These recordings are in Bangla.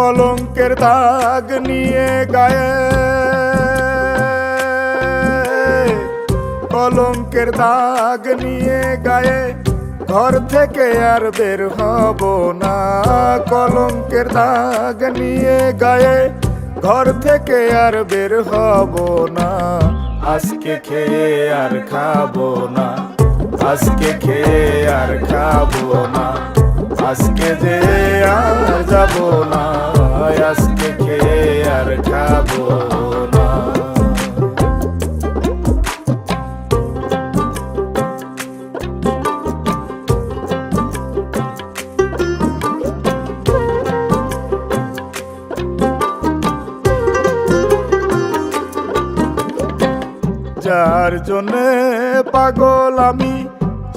কলঙ্কের দাগ নিয়ে গায়ে। কলঙ্কের দাগ নিয়ে গায়ে। ঘর থেকে আর বের হব না। কলঙ্কের দাগ নিয়ে গায়ে। ঘর থেকে আর বের হব না। আজকে খেয়ে আর খাব না। আজকে খেয়ে আর খাব না। আজকে যে আর যাব না আজকে খেয়ে আর খাব যার জন্যে পাগল আমি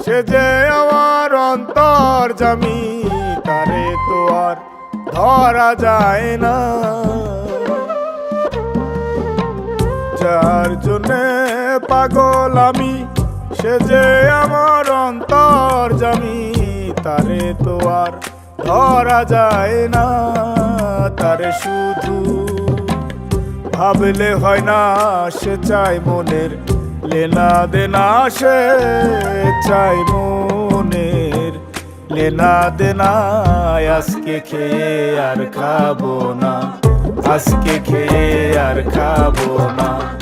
সে যে আমার অন্তর জামি, তারে তো আর ধরা যায় না। যার জন্যে পাগল আমি, সে যে আমার অন্তর জামি, তারে তো আর ধরা যায় না। তারে শুধু ভাবলে হয় না, সে চাই মনের লেনা দেনা সে চাই মনের। লেনা দেনা আজকে খেয়ে আর খাব না। আজকে খেয়ে আর খাব না।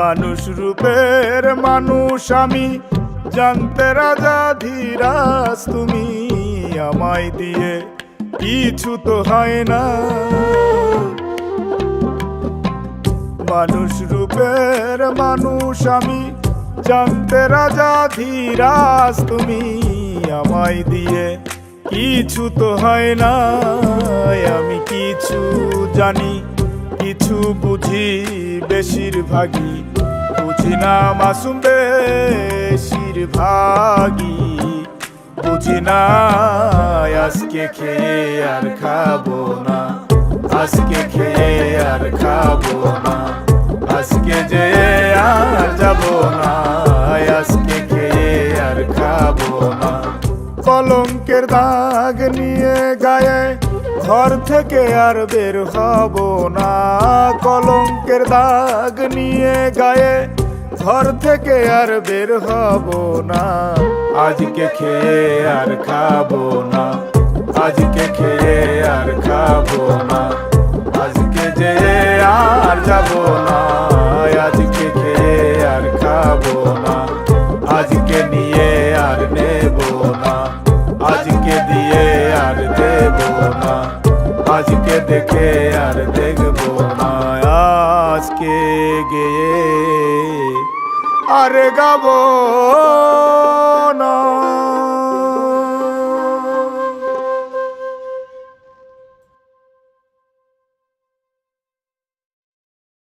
মানুষ রূপের মানুষ আমি। জানতে রাজা ধীরাজ, তুমি আমায় দিয়ে কিছু তো হয় না। মানুষ রূপের মানুষ আমি। জানতে রাজা ধীরাজ, তুমি আমায় দিয়ে কিছু তো হয় না। আমি কিছু জানি কিছু বুঝি বেশিরভাগই বুঝি না মাসুম বেশিরভাগই বুঝি না আজকে খেয়ে আর খাব না। আজকে খেয়ে আর খাব না। আজকে যে আর যাব না। আজকে খেয়ে আর খাব না। কলঙ্কের দাগ নিয়ে গায়ে ঘর থেকে আর বের হব না। কলঙ্কের দাগ নিয়ে গায়ে ঘর থেকে আর বের হব না। আজকে খেয়ে আর খাব না। আজকে খেয়ে আর খাব না। আজকে যে আর যাব না। আজকে খেয়ে আর খাব না। আজকে নিয়ে আর নেব না। আজকে দিয়ে আজকে গে আর গাবো।